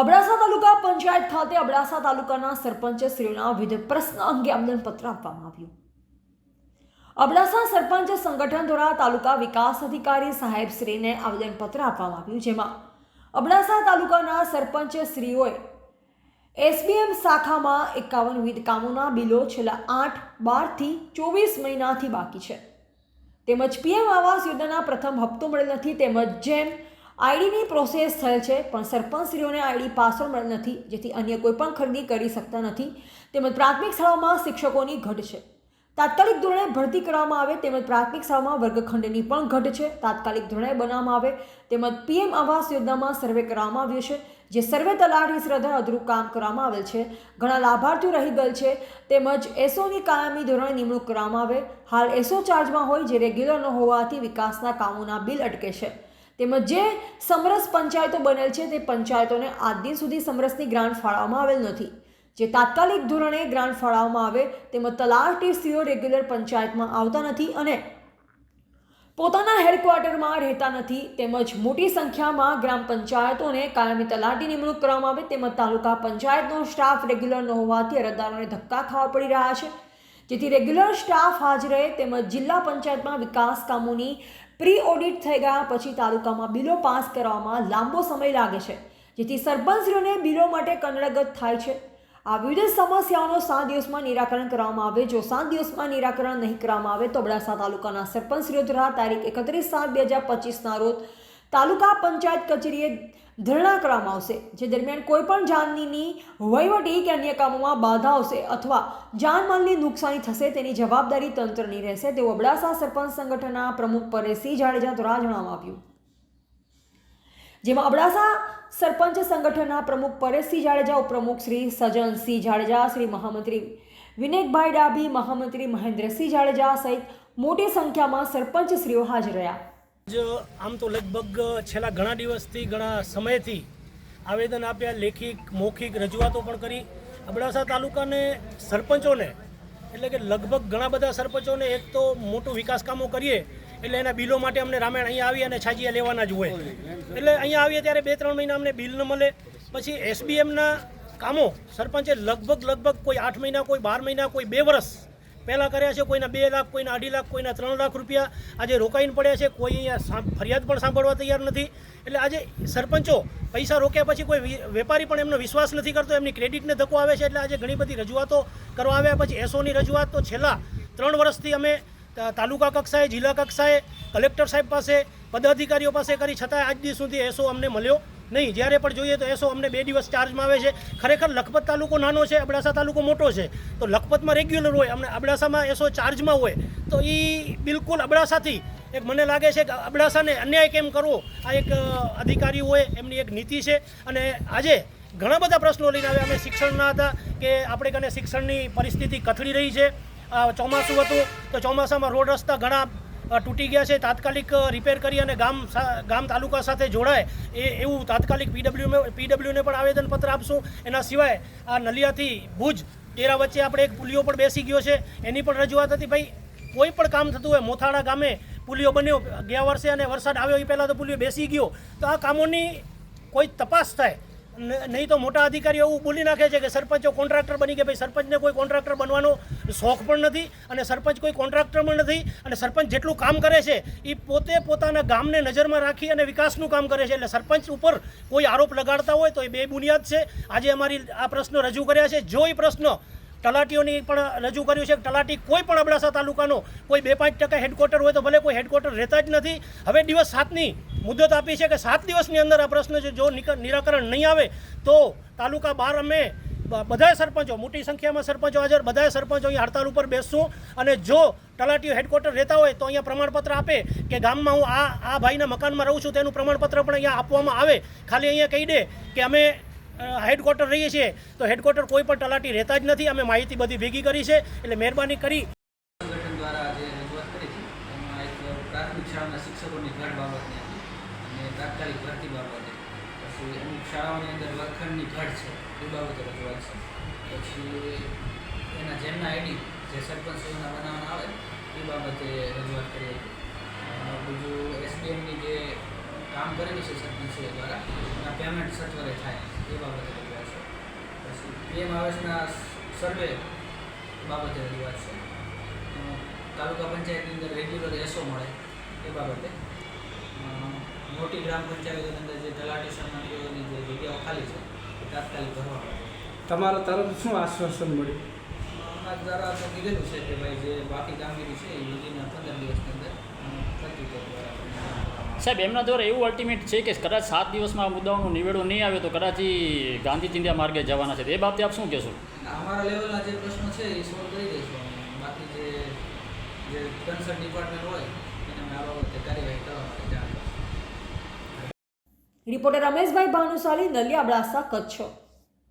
અબડાસા તાલુકા પંચાયત ખાતે અબડાસા તાલુકાના સરપંચ શ્રીના વિવિધ પ્રશ્ન અંગે આવેદનપત્ર આપવામાં આવ્યું. અબડાસા સરપંચ સંગઠન દ્વારા તાલુકા વિકાસ અધિકારી સાહેબ શ્રીને આવેદનપત્ર આપવામાં આવ્યું, જેમાં અબડાસા તાલુકાના સરપંચ શ્રીઓએ એસબીએમ શાખામાં એકાવન વિવિધ કામોના બિલો છેલ્લા આઠ બારથી ચોવીસ મહિનાથી બાકી છે. તેમજ પીએમ આવાસ યોજનાના પ્રથમ હપ્તો મળેલ નથી, તેમજ જેમ આઈડીની પ્રોસેસ થયેલ છે, પણ સરપંચશ્રીઓને આઈડી પાસવર્ડ મળેલ નથી, જેથી અન્ય કોઈપણ ખરીદી કરી શકતા નથી. તેમજ પ્રાથમિક શાળાઓમાં શિક્ષકોની ઘટ છે. તાત્કાલિક ધોરણે ભરતી કરવામાં આવે, તેમજ પ્રાથમિક શાળામાં વર્ગખંડની પણ ઘટ છે. તાત્કાલિક ધોરણે બનાવવામાં આવે, તેમજ પીએમ આવાસ યોજનામાં સર્વે કરવામાં આવ્યો છે, જે સર્વે તલાટની શ્રદ્ધા અધૂરું કામ કરવામાં આવેલ છે. ઘણા લાભાર્થીઓ રહી ગયેલ છે, તેમજ એસઓની કાયમી ધોરણે નિમણૂક કરવામાં આવે. હાલ એસો ચાર્જમાં હોય, જે રેગ્યુલર ન હોવાથી વિકાસના કામોના બિલ અટકે છે. તેમજ જે સમરસ પંચાયતો બનેલ છે, તે પંચાયતોને આજ દિન સુધી સમરસની ગ્રાન્ટ ફાળવવામાં આવેલ નથી. જે તાત્કાલિક ધોરણે ગ્રાન્ટ ફાળવવામાં આવે, તેમજ તલાટી સીઓ રેગ્યુલર પંચાયતમાં આવતા નથી અને પોતાના હેડક્વાર્ટરમાં રહેતા નથી, તેમજ મોટી સંખ્યામાં ગ્રામ પંચાયતોને કાયમી તલાટી નિમણૂક કરવામાં આવે, તેમજ તાલુકા પંચાયતનો સ્ટાફ રેગ્યુલર ન હોવાથી અરજદારોને ધક્કા ખાવા પડી રહ્યા છે. જેથી રેગ્યુલર સ્ટાફ હાજર રહે, તેમજ જિલ્લા પંચાયતમાં વિકાસ કામોની પ્રી ઓડિટ થઈ ગયા, પછી તાલુકામાં બિલો પાસ કરવામાં લાંબો સમય લાગે છે, જેથી સરપંચશ્રીઓને બિલો માટે કનડગત થાય છે. આ વિવિધ સમસ્યાઓનો સાત દિવસમાં નિરાકરણ કરવામાં આવે. જો સાત દિવસમાં નિરાકરણ નહીં કરવામાં આવે, તો અબડાસા તાલુકાના સરપંચશ્રીઓ દ્વારા તારીખ એકત્રીસ સાત બે હજાર પચીસના રોજ તાલુકા પંચાયત કચેરીએ ધરણા કરવામાં આવશે, જે દરમિયાન કોઈપણ જાનની વહીવટી કે અન્ય કામોમાં બાધા આવશે અથવા જાનમાલની નુકસાની થશે તેની જવાબદારી તંત્રની રહેશે. તેવું અબડાસા સરપંચ સંગઠનના પ્રમુખ પરેશસિંહ જાડેજા દ્વારા જણાવવામાં આવ્યું. જેમાં અબડાસા સરપંચ સંગઠનના પ્રમુખ પરેશસિંહ જાડેજા, ઉપપ્રમુખ શ્રી સજનસિંહ જાડેજા, શ્રી મહામંત્રી વિનેકભાઈ ડાભી, મહામંત્રી મહેન્દ્રસિંહ જાડેજા સહિત મોટી સંખ્યામાં સરપંચશ્રીઓ હાજર રહ્યા. જ આમ તો લગભગ છેલ્લા ઘણા દિવસથી, ઘણા સમયથી આવેદન આપ્યા લેખિત મૌખિક રજૂઆતો પણ કરી. અબડાસા તાલુકાને સરપંચોને, એટલે કે લગભગ ઘણા બધા સરપંચોને એક તો મોટું વિકાસ કામો કરીએ, એટલે એના બિલો માટે અમને રામાયણ અહીંયા આવી અને છાજીયા લેવાના જ હોય. એટલે અહીંયા આવીએ ત્યારે બે ત્રણ મહિના અમને બિલ ન મળે. પછી એસબીએમના કામો સરપંચે લગભગ લગભગ કોઈ આઠ મહિના, કોઈ બાર મહિના, કોઈ બે વર્ષ પહેલાં કર્યા છે, કોઈના બે લાખ, કોઈના અઢી લાખ, કોઈના ત્રણ લાખ રૂપિયા. આજે રોકાઈને પડ્યા છે, કોઈ અહીંયા ફરિયાદ પણ સાંભળવા તૈયાર નથી. એટલે આજે સરપંચો પૈસા રોક્યા પછી કોઈ વેપારી પણ એમનો વિશ્વાસ નથી કરતો, એમની ક્રેડિટને ધક્કો આવે છે, એટલે આજે ઘણી બધી રજૂઆતો કરવા આવ્યા પછી એસઓની રજૂઆત. તો છેલ્લા ત્રણ વર્ષથી અમે તાલુકા કક્ષાએ, જિલ્લા કક્ષાએ, કલેક્ટર સાહેબ પાસે, પદાધિકારીઓ પાસે કરી છતાં આજ દિવસ સુધી એસો અમને મળ્યો નહીં. જ્યારે પણ જોઈએ તો એસો અમને બે દિવસ ચાર્જમાં આવે છે. ખરેખર લખપત તાલુકો નાનો છે, અબડાસા તાલુકો મોટો છે. તો લખપતમાં રેગ્યુલર હોય, અમને અબડાસામાં એસો ચાર્જમાં હોય, તો એ બિલકુલ અબડાસાથી એક મને લાગે છે કે અબડાસાને અન્યાય કેમ કરવો? આ એક અધિકારી હોય, એમની એક નીતિ છે. અને આજે ઘણા બધા પ્રશ્નો લઈને આવ્યા. અમે શિક્ષણના હતા કે આપણે કને શિક્ષણની પરિસ્થિતિ કથળી રહી છે. ચોમાસું હતું તો ચોમાસામાં રોડ રસ્તા ઘણા તૂટી ગયા છે. તાત્કાલિક રિપેર કરી અને ગામ ગામ તાલુકા સાથે જોડાય એ, એવું તાત્કાલિક પીડબ્લ્યુ પીડબ્લ્યુને પણ આવેદનપત્ર આપશું. એના સિવાય આ નલિયાથી ભુજ, તેરા વચ્ચે આપણે એક પુલિયો પણ બેસી ગયો છે. એની પણ રજૂઆત હતી, ભાઈ, કોઈ પણ કામ થતું હોય, મોથાળા ગામે પુલિયો બન્યો ગયા વર્ષે અને વરસાદ આવ્યો એ પહેલાં તો પુલિયો બેસી ગયો. તો આ કામોની કોઈ તપાસ થાય નહીં તો મોટા અધિકારીઓ એવું બોલી નાખે છે કે સરપંચો કોન્ટ્રાક્ટર બની ગયા. ભાઈ, સરપંચને કોઈ કોન્ટ્રાક્ટર બનવાનો શોખ પણ નથી અને સરપંચ કોઈ કોન્ટ્રાક્ટર પણ નથી અને સરપંચ જેટલું કામ કરે છે એ પોતે પોતાના ગામને નજરમાં રાખી અને વિકાસનું કામ કરે છે. એટલે સરપંચ ઉપર કોઈ આરોપ લગાડતા હોય તો એ બે બુનિયાદ છે. આજે અમારી આ પ્રશ્નો રજૂ કર્યા છે. જો એ પ્રશ્ન તલાટીઓની પણ રજૂ કર્યું છે કે તલાટી કોઈ પણ અબડાસા તાલુકાનો કોઈ બે પાંચ ટકા હેડક્વાર્ટર હોય તો ભલે કોઈ હેડક્વાર્ટર રહેતા જ નથી. હવે દિવસ સાતની મુદત આપી છે કે સાત દિવસની અંદર આ પ્રશ્ન છે, જો નિરાકરણ નહીં આવે તો તાલુકા બાર અમે બધા સરપંચો, મોટી સંખ્યામાં સરપંચો હાજર, બધાય સરપંચો અહીંયા હડતાલ ઉપર બેસશું અને જો તલાટીઓ હેડક્વાર્ટર રહેતા હોય તો અહીંયા પ્રમાણપત્ર આપે કે ગામમાં હું આ આ ભાઈના મકાનમાં રહું છું તેનું પ્રમાણપત્ર પણ અહીંયા આપવામાં આવે. ખાલી અહીંયા કહી દે કે અમે હેડક્વાર્ટર રહીએ છીએ, તો હેડક્વાર્ટર કોઈ પણ તલાટી રહેતા જ નથી. અમે માહિતી બધી ભેગી કરી છે, એટલે મહેરબાની કરી. બીજું એસબીએમની જે કામ કરેલું છે સરપંચશ્રી દ્વારા, એના પેમેન્ટ સત્વરે થાય. એ બાબતે રજૂઆત છે. પછી પીએમ આવાસના સર્વે બાબતે રજૂઆત છે. તાલુકા પંચાયતની અંદર રેગ્યુલર એસો મળે એ બાબતે. મોટી ગ્રામ પંચાયતની અંદર જે તલાટી સન્માનીઓની જે જગ્યાઓ ખાલી છે એ તાત્કાલિક ભરવા તમારા તરફ શું આશ્વાસન મળ્યું? અમારા દ્વારા તો કીધેલું છે કે ભાઈ જે બાકી કામગીરી છે એ વિધિના પંદર દિવસની અંદર અ, પ્રત્યુત્તર દ્વારા તમને આપવામાં સાહેબ એમના દ્વારા એવું અલ્ટિમેટ છે કે કદાચ સાત દિવસમાં આ મુદ્દાઓનું નિવેડો નહીં આવે તો કદાચ ગાંધી ચિંધ્યા માર્ગે જવાના છે. એ બાબતે આપ શું કહેશો? અમારા લેવલના જે પ્રશ્નો છે એ સોલ્વ કરી દઈશું બાકી જે જે કન્સર્ન ડિપાર્ટમેન્ટ હોય એને અમે આ બાબતે કાર્યવાહી કરવા માટે રિપોર્ટર રમેશભાઈ ભાનુશાલી નલિયા અબડાસા કચ્છ.